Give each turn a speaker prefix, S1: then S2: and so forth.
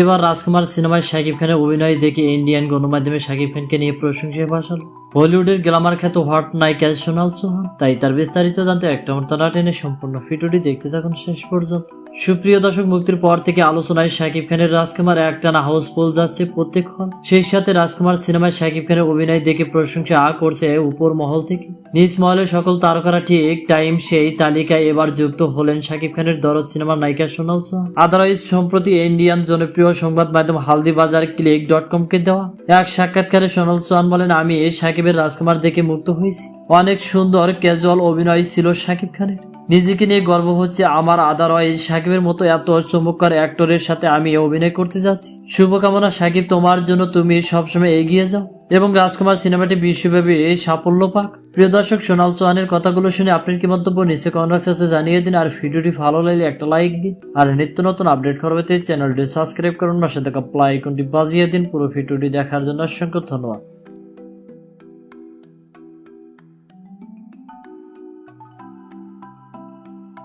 S1: এবার রাজকুমার সিনেমায় শাকিব খানের অভিনয় দেখে ইন্ডিয়ান গণমাধ্যমে শাকিব খানকে নিয়ে প্রশংসায় ভাসাল বলিউডের গ্ল্যামার খ্যাত হট নায়িকা সোনাল চৌহান তাই তার বিস্তারিত জানতে একটা মতো টেনে সম্পূর্ণ ভিডিওটি দেখতে থাকুন শেষ পর্যন্ত। সুপ্রিয় দর্শক, মুক্তির পর থেকে আলোচনায় শাকিব খানের রাজকুমার একটানা হাউসফুল যাচ্ছে প্রত্যেক হল সেই সাথে রাজকুমার সিনেমায় শাকিব খানের অভিনয় দেখে প্রশংসা আ করছে উপর মহল থেকে। নিজ মহলের সকল তারকারা ঠিক টাইম সেই তালিকায় এবার যুক্ত হলেন শাকিব খানের দরদ সিনেমার নায়িকা সোনাল চৌহান। আদারওয়াইজ, সম্প্রতি ইন্ডিয়ান জনপ্রিয় সংবাদ মাধ্যম হালদি বাজার ক্লিক ডট কমকে দেওয়া। এক সাক্ষাৎকারে সোনাল চৌহান বলেন, আমি এই সাকিবের রাজকুমার দেখে মুক্ত হয়েছি। অনেক সুন্দর ক্যাজুয়াল অভিনয় ছিল শাকিব খানের। নিজেকে নিয়ে গর্ব হচ্ছে আমার আদারওয়াইজ সাকিবের মতো এত চমৎকার অ্যাক্টরের সাথে আমি অভিনয় করতে যাচ্ছি। শুভকামনা সাকিব, তোমার জন্য তুমি সবসময় এগিয়ে যাও। এবং রাজকুমার সিনেমাটি বিশ্বব্যাপী এই সাফল্য পাক। প্রিয় দর্শক, সোনাল চৌহানের কথাগুলো শুনে আপনার কি মন্তব্য? নিচে কমেন্ট জানিয়ে দিন। আর ভিডিওটি ভালো লাগলে একটা লাইক দিন। আর নিত্য নতুন আপডেট করবে চ্যানেলটি সাবস্ক্রাইব করুন। পাশে থাকা প্লাই আইকনটি বাজিয়ে দিন। পুরো ভিডিওটি দেখার জন্য অসংখ্য ধন্যবাদ।